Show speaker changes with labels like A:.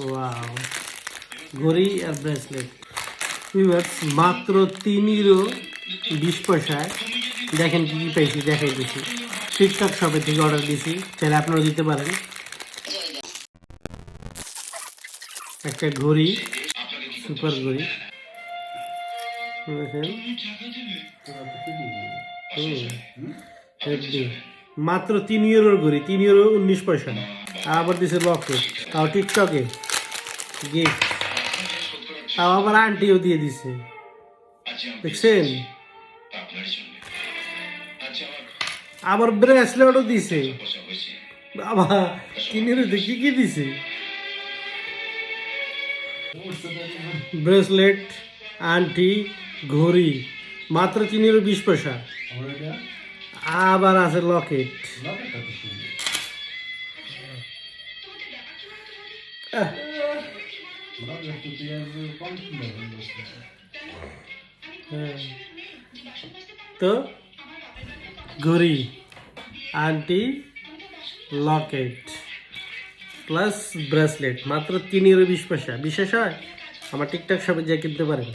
A: Wow ঘড়ি আর bracelet মাত্র তিন ইউরো বিশ পয়সায়। দেখেন কি কি পেয়েছি দেখাই দিছি। টিকটক শপে থেকে অর্ডার দিয়েছি চাইলে আপনারা দিতে পারেন। একটা ঘড়ি সুপার ঘড়ি। দেখেন। মাত্র তিন ইউরোর ঘড়ি, তিন ইউরো উনিশ পয়সা। আবার দিছে লকে তাও টিকটকে গিফট তাও আবার আন্টিও দিয়ে দিছে। দেখছেন? আবার ব্রেসলেটও দিছে। বাবা তিন ইউরোতে কি কি দিছে? ব্রেসলেট আন্টি ঘড়ি মাত্র ইউরো বিশ পয়সা। আবার আছে লকেট। হ্যাঁ। তো, ঘড়ি, আন্টি, লকেট, প্লাস ব্রেসলেট, মাত্র তিন ইউরো বিশ পয়সা বিশেষ হয়, আমার টিকটক শপে যা কিনতে পারেন